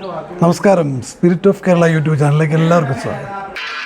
നമസ്കാരം. Spirit of Kerala YouTube ചാനലിലേക്ക് എല്ലാവർക്കും സ്വാഗതം.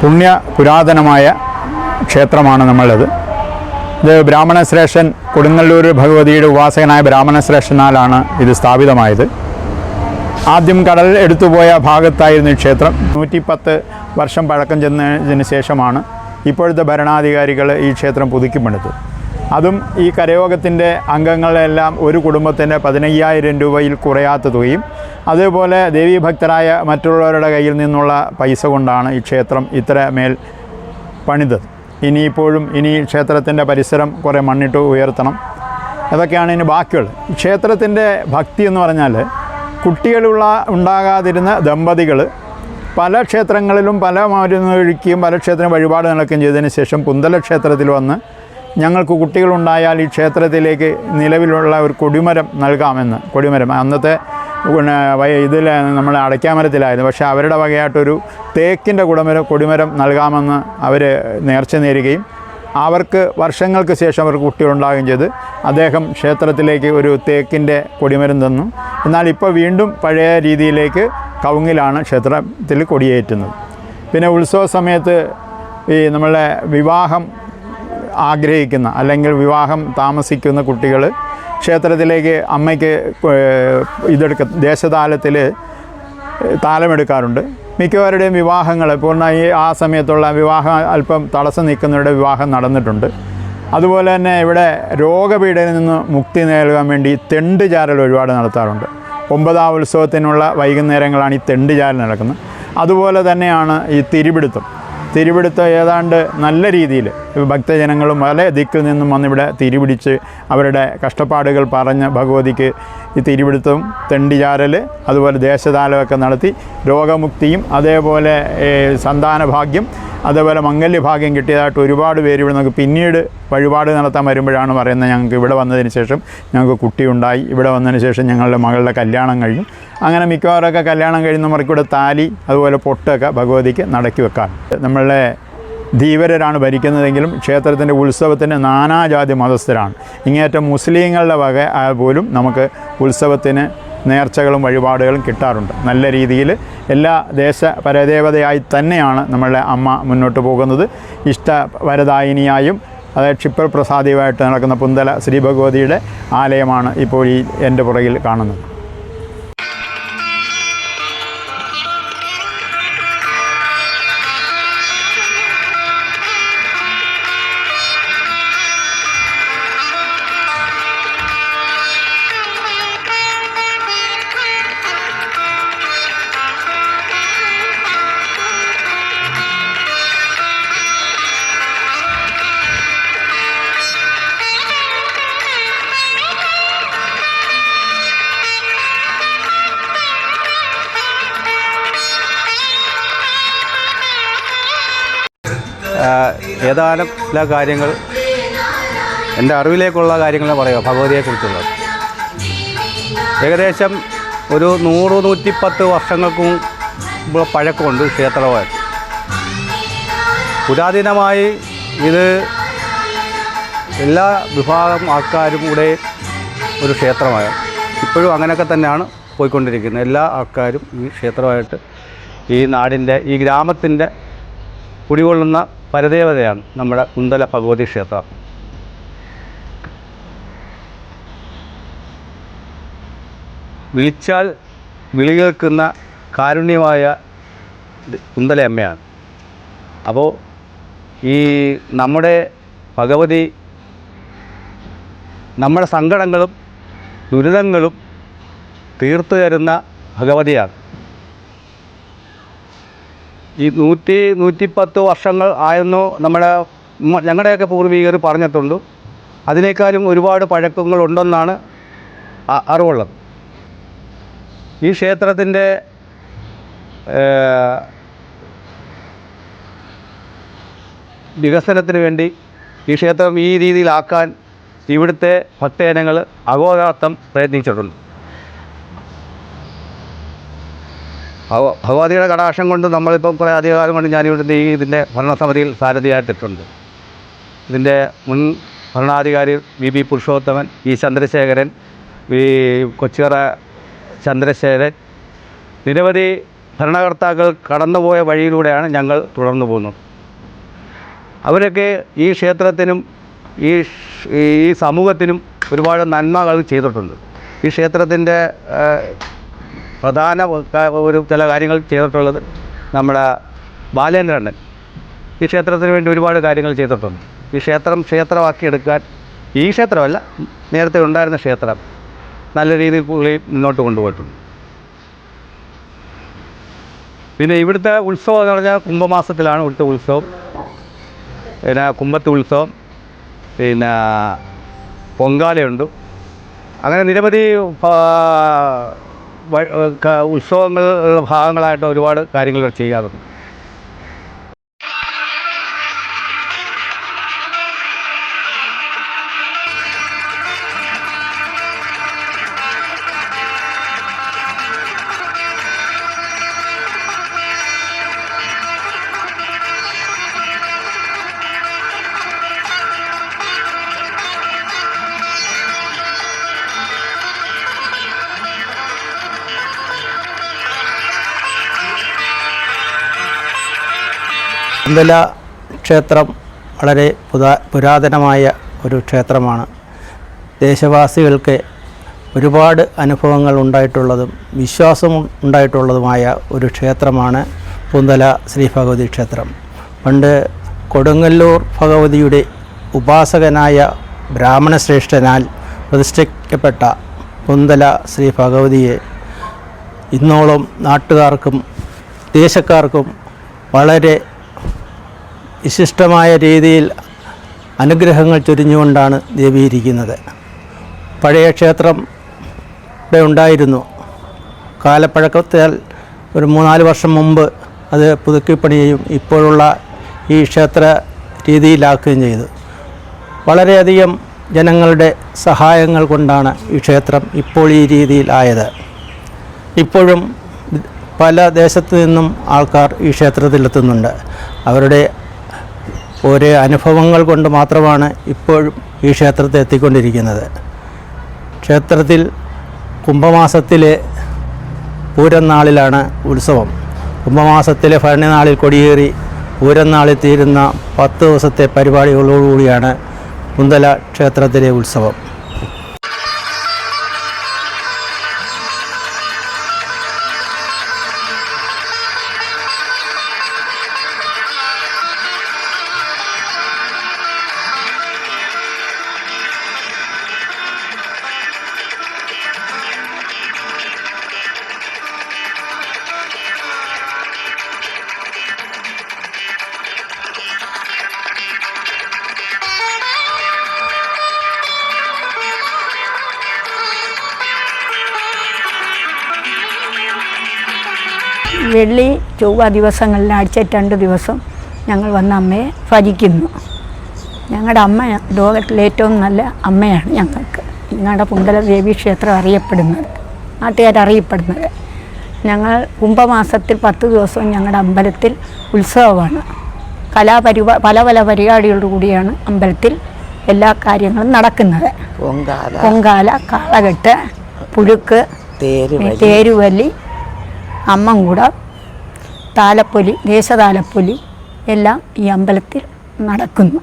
പുണ്യ പുരാതനമായ ക്ഷേത്രമാണ് നമ്മളത് ഇത് ബ്രാഹ്മണശ്രേഷ്ഠൻ കൊടുങ്ങല്ലൂർ ഭഗവതിയുടെ ഉപാസകനായ ബ്രാഹ്മണശ്രേഷ്ഠനാലാണ് ഇത് സ്ഥാപിതമായത്. ആദ്യം കടൽ എടുത്തുപോയ ഭാഗത്തായിരുന്നു ഈ ക്ഷേത്രം. നൂറ്റിപ്പത്ത് വർഷം പഴക്കം ചെന്നതിന് ശേഷമാണ് ഇപ്പോഴത്തെ ഭരണാധികാരികൾ ഈ ക്ഷേത്രം പുതുക്കി അതും ഈ കരയോഗത്തിന്റെ അംഗങ്ങളെല്ലാം ഒരു കുടുംബത്തിന് പതിനയ്യായിരം രൂപയിൽ കുറയാത്ത തുകയും അതേപോലെ ദേവീഭക്തരായ മറ്റുള്ളവരുടെ കയ്യിൽ നിന്നുള്ള പൈസ കൊണ്ടാണ് ഈ ക്ഷേത്രം ഇത്ര മേൽ പണിതത്. ഇനിയിപ്പോഴും ഇനി ക്ഷേത്രത്തിന്റെ പരിസരം കുറേ മണ്ണിട്ട് ഉയർത്തണം. അതൊക്കെയാണ് ഇനി ബാക്കിയുള്ളത്. ക്ഷേത്രത്തിന്റെ ഭക്തി എന്ന് പറഞ്ഞാൽ കുട്ടികളുള്ള ഉണ്ടാകാതിരുന്ന ദമ്പതികൾ പല ക്ഷേത്രങ്ങളിലും പല മരുന്ന് പല ക്ഷേത്രം വഴിപാട് നടക്കുകയും ചെയ്തതിന് ശേഷം കുന്തല ക്ഷേത്രത്തിൽ വന്ന് ഞങ്ങൾക്ക് കുട്ടികളുണ്ടായാൽ ഈ ക്ഷേത്രത്തിലേക്ക് നിലവിലുള്ള ഒരു കൊടിമരം നൽകാമെന്ന്. കൊടിമരം. അന്നത്തെ പിന്നെ ഇതിൽ നമ്മൾ അടയ്ക്കാമരത്തിലായിരുന്നു. പക്ഷേ അവരുടെ വകയായിട്ടൊരു തേക്കിന്റെ കുടമരം കൊടിമരം നൽകാമെന്ന് അവർ നേർച്ച നേരുകയും അവർക്ക് വർഷങ്ങൾക്ക് ശേഷം അവർക്ക് കുട്ടികളുണ്ടാകുകയും ചെയ്ത്. അദ്ദേഹം ക്ഷേത്രത്തിലേക്ക് ഒരു തേക്കിന്റെ കൊടിമരം തന്നു. എന്നാൽ ഇപ്പോൾ വീണ്ടും പഴയ രീതിയിലേക്ക് കവുങ്ങിലാണ് ക്ഷേത്രത്തിൽ കൊടിയേറ്റുന്നത്. പിന്നെ ഉത്സവ സമയത്ത് ഈ നമ്മളെ വിവാഹം ആഗ്രഹിക്കുന്ന അല്ലെങ്കിൽ വിവാഹം താമസിക്കുന്ന കുട്ടികൾ ക്ഷേത്രത്തിലേക്ക് അമ്മയ്ക്ക് ഇതെടുക്ക ദേശതാലത്തിൽ താലമെടുക്കാറുണ്ട്. മിക്കവരുടെയും വിവാഹങ്ങൾ പൂർണ ഈ ആ സമയത്തുള്ള വിവാഹം അല്പം തടസ്സം നിൽക്കുന്നവരുടെ വിവാഹം നടന്നിട്ടുണ്ട്. അതുപോലെ തന്നെ ഇവിടെ രോഗപീഠയിൽ നിന്ന് മുക്തി നേടുവാൻ വേണ്ടി തെണ്ട് ചാരൽ ഒരുപാട് നടത്താറുണ്ട്. ഒമ്പതാം ഉത്സവത്തിനുള്ള വൈകുന്നേരങ്ങളാണ് ഈ തെണ്ട് ചാരൽ നടക്കുന്നത്. അതുപോലെ തന്നെയാണ് ഈ തിരുപിടുത്തം. തിരുപിടുത്തം ഏതാണ്ട് നല്ല രീതിയിൽ ഭക്തജനങ്ങളും പല ദിക്കിൽ നിന്നും വന്നിവിടെ തിരുപിടിച്ച് അവരുടെ കഷ്ടപ്പാടുകൾ പറഞ്ഞ് ഭഗവതിക്ക് ഈ തിരുവിടുത്തും തെണ്ടിചാരൽ അതുപോലെ ദേശദാനമൊക്കെ നടത്തി രോഗമുക്തിയും അതേപോലെ സന്താനഭാഗ്യം അതേപോലെ മംഗല്യഭാഗ്യം കിട്ടിയതായിട്ട് ഒരുപാട് പേര് ഇവിടെ നമുക്ക് പിന്നീട് വഴിപാട് നടത്താൻ വരുമ്പോഴാണ് പറയുന്നത് ഞങ്ങൾക്ക് ഇവിടെ വന്നതിന് ശേഷം ഞങ്ങൾക്ക് കുട്ടിയുണ്ടായി. ഇവിടെ വന്നതിന് ശേഷം ഞങ്ങളുടെ മകളുടെ കല്യാണം കഴിഞ്ഞു. അങ്ങനെ മിക്കവാറൊക്കെ കല്യാണം കഴിയുന്നവർക്ക് ഇവിടെ താലി അതുപോലെ പൊട്ടൊക്കെ ഭഗവതിക്ക് നടക്കി വെക്കാൻ. നമ്മളുടെ ധീവരരാണ് ഭരിക്കുന്നതെങ്കിലും ക്ഷേത്രത്തിന്റെ ഉത്സവത്തിന് നാനാജാതി മതസ്ഥരാണ്. ഇങ്ങേറ്റം മുസ്ലിങ്ങളുടെ വക പോലും നമുക്ക് ഉത്സവത്തിന് നേർച്ചകളും വഴിപാടുകളും കിട്ടാറുണ്ട്. നല്ല രീതിയിൽ എല്ലാ ദേശ പരദേവതയായി തന്നെയാണ് നമ്മളുടെ അമ്മ മുന്നോട്ട് പോകുന്നത്. ഇഷ്ടവരദായിനിയായും അതായത് ക്ഷിപ്രപ്രസാദിയുമായിട്ട് നടക്കുന്ന പുന്തല ശ്രീ ഭഗവതിയുടെ ആലയമാണ് ഇപ്പോൾ ഈ എന്റെ പുറകിൽ കാണുന്നത്. ഏതാനും ചില കാര്യങ്ങൾ എന്റെ അറിവിലേക്കുള്ള കാര്യങ്ങൾ പറയുക ഭഗവതിയെക്കുറിച്ചുള്ളത് ഏകദേശം ഒരു നൂറ് നൂറ്റിപ്പത്ത് വർഷങ്ങൾക്കും പഴക്കമുണ്ട് ക്ഷേത്രമായി പുരാതനമായി ഇത് എല്ലാ വിഭാഗം ആൾക്കാരും കൂടെ ഒരു ക്ഷേത്രമാണ് ഇപ്പോഴും അങ്ങനെയൊക്കെ തന്നെയാണ് പോയിക്കൊണ്ടിരിക്കുന്നത്. എല്ലാ ആൾക്കാരും ഈ ക്ഷേത്രമായിട്ട് ഈ നാടിന്റെ ഈ ഗ്രാമത്തിന്റെ കുടികൊള്ളുന്ന പരദേവതയാണ് നമ്മുടെ കുന്തല ഭഗവതി ക്ഷേത്രം. വിളിച്ചാൽ വിളി കേൾക്കുന്ന കാരുണ്യമായ കുന്തലയമ്മയാണ് അപ്പോൾ ഈ നമ്മുടെ ഭഗവതി നമ്മുടെ സങ്കടങ്ങളും ദുരിതങ്ങളും തീർത്തു തരുന്ന ഭഗവതിയാണ്. ഈ നൂറ്റി നൂറ്റിപ്പത്ത് വർഷങ്ങൾ ആയെന്നു നമ്മുടെ ഞങ്ങളുടെയൊക്കെ പൂർവികർ പറഞ്ഞിട്ടുണ്ട്. അതിനേക്കാളും ഒരുപാട് പഴക്കങ്ങളുണ്ടെന്നാണ് അറിവുള്ളത്. ഈ ക്ഷേത്രത്തിന്റെ വികസനത്തിന് വേണ്ടി ഈ ക്ഷേത്രം ഈ രീതിയിലാക്കാൻ ഇവിടുത്തെ ഭക്തജനങ്ങൾ അഹോരാത്രം പ്രയത്നിച്ചിട്ടുണ്ട്. ഭഗവതിയുടെ കടാക്ഷം കൊണ്ട് നമ്മളിപ്പം കുറേ അധികകാലം കൊണ്ട് ഞാനിവിടുത്തെ ഈ ഇതിന്റെ ഭരണസമിതിയിൽ സാരഥിയായിട്ടിട്ടുണ്ട്. ഇതിന്റെ മുൻ ഭരണാധികാരി V P Purushothaman V Chandrasekharan V Kochira Chandrasekharan നിരവധി ഭരണകർത്താക്കൾ കടന്നുപോയ വഴിയിലൂടെയാണ് ഞങ്ങൾ തുടർന്നു പോകുന്നത്. അവരൊക്കെ ഈ ക്ഷേത്രത്തിനും ഈ ഈ സമൂഹത്തിനും ഒരുപാട് നന്മകൾ ചെയ്തിട്ടുണ്ട്. ഈ ക്ഷേത്രത്തിന്റെ പ്രധാന ഒരു ചില കാര്യങ്ങൾ ചെയ്തിട്ടുള്ളത് നമ്മുടെ ബാലേന്ദ്രണ്ണൻ. ഈ ക്ഷേത്രത്തിന് വേണ്ടി ഒരുപാട് കാര്യങ്ങൾ ചെയ്തിട്ടുണ്ട്. ഈ ക്ഷേത്രം ക്ഷേത്രമാക്കി എടുക്കാൻ ഈ ക്ഷേത്രമല്ല നേരത്തെ ഉണ്ടായിരുന്ന ക്ഷേത്രം നല്ല രീതിയിൽ പുള്ളി മുന്നോട്ട് കൊണ്ടുപോയിട്ടുണ്ട്. പിന്നെ ഇവിടുത്തെ ഉത്സവം എന്ന് പറഞ്ഞാൽ കുംഭമാസത്തിലാണ് ഇവിടുത്തെ ഉത്സവം. പിന്നെ കുംഭത്തെ ഉത്സവം പിന്നെ പൊങ്കാലയുണ്ട്. അങ്ങനെ നിരവധി ഉത്സവങ്ങൾ ഭാഗങ്ങളായിട്ട് ഒരുപാട് കാര്യങ്ങൾ ചെയ്യാറുണ്ട്. കുന്തല ക്ഷേത്രം വളരെ പുരാതനമായ ഒരു ക്ഷേത്രമാണ്. ദേശവാസികൾക്ക് ഒരുപാട് അനുഭവങ്ങൾ ഉണ്ടായിട്ടുള്ളതും വിശ്വാസം ഉണ്ടായിട്ടുള്ളതുമായ ഒരു ക്ഷേത്രമാണ് പൂന്തല ശ്രീ ഭഗവതി ക്ഷേത്രം. പണ്ട് കൊടുങ്ങല്ലൂർ ഭഗവതിയുടെ ഉപാസകനായ ബ്രാഹ്മണശ്രേഷ്ഠനാൽ പ്രതിഷ്ഠിക്കപ്പെട്ട പുന്തല ശ്രീ ഭഗവതിയെ ഇന്നോളം നാട്ടുകാർക്കും ദേശക്കാർക്കും വളരെ വിശിഷ്ടമായ രീതിയിൽ അനുഗ്രഹങ്ങൾ ചൊരിഞ്ഞുകൊണ്ടാണ് ദേവിയിരിക്കുന്നത് പഴയ ക്ഷേത്രം ഇവിടെ ഉണ്ടായിരുന്നു. കാലപ്പഴക്കത്താൽ ഒരു മൂന്നാൽ വർഷം മുമ്പ് അത് പുതുക്കിപ്പണിയുകയും ഇപ്പോഴുള്ള ഈ ക്ഷേത്ര രീതിയിലാക്കുകയും ചെയ്തു. വളരെയധികം ജനങ്ങളുടെ സഹായങ്ങൾ കൊണ്ടാണ് ഈ ക്ഷേത്രം ഇപ്പോൾ ഈ രീതിയിലായത് ഇപ്പോഴും പല ദേശത്തു നിന്നും ആൾക്കാർ ഈ ക്ഷേത്രത്തിലെത്തുന്നുണ്ട്. അവരുടെ ഓരോ അനുഭവങ്ങൾ കൊണ്ട് മാത്രമാണ് ഇപ്പോഴും ഈ ക്ഷേത്രത്തെ എത്തിക്കൊണ്ടിരിക്കുന്നത്. ക്ഷേത്രത്തിൽ കുംഭമാസത്തിലെ പൂരം നാളിലാണ് ഉത്സവം. കുംഭമാസത്തിലെ ഭരണനാളിൽ കൊടിയേറി പൂരം നാളിൽ തീരുന്ന പത്ത് ദിവസത്തെ പരിപാടികളോടുകൂടിയാണ് കുന്തല ക്ഷേത്രത്തിലെ ഉത്സവം. വെള്ളി ചൊവ്വ ദിവസങ്ങളിൽ ആഴ്ച രണ്ട് ദിവസം ഞങ്ങൾ വന്ന് അമ്മയെ ഭജിക്കുന്നു. ഞങ്ങളുടെ അമ്മ ലോകത്തിലെ ഏറ്റവും നല്ല അമ്മയാണ് ഞങ്ങൾക്ക്. ഞങ്ങളുടെ പുന്തല ദേവി ക്ഷേത്രം അറിയപ്പെടുന്നത് നാട്ടുകാർ അറിയപ്പെടുന്നത്. ഞങ്ങൾ കുംഭമാസത്തിൽ പത്ത് ദിവസവും ഞങ്ങളുടെ അമ്പലത്തിൽ ഉത്സവമാണ്. കലാപരിപാ പല പല പരിപാടികളോട് കൂടിയാണ് അമ്പലത്തിൽ എല്ലാ കാര്യങ്ങളും നടക്കുന്നത്. പൊങ്കാല. കാളകെട്ട് പുഴുക്ക് തേരുവലി അമ്മൻകുടം താലപ്പൊലി ദേശതാലപ്പൊലി എല്ലാം ഈ അമ്പലത്തിൽ നടക്കുന്നു.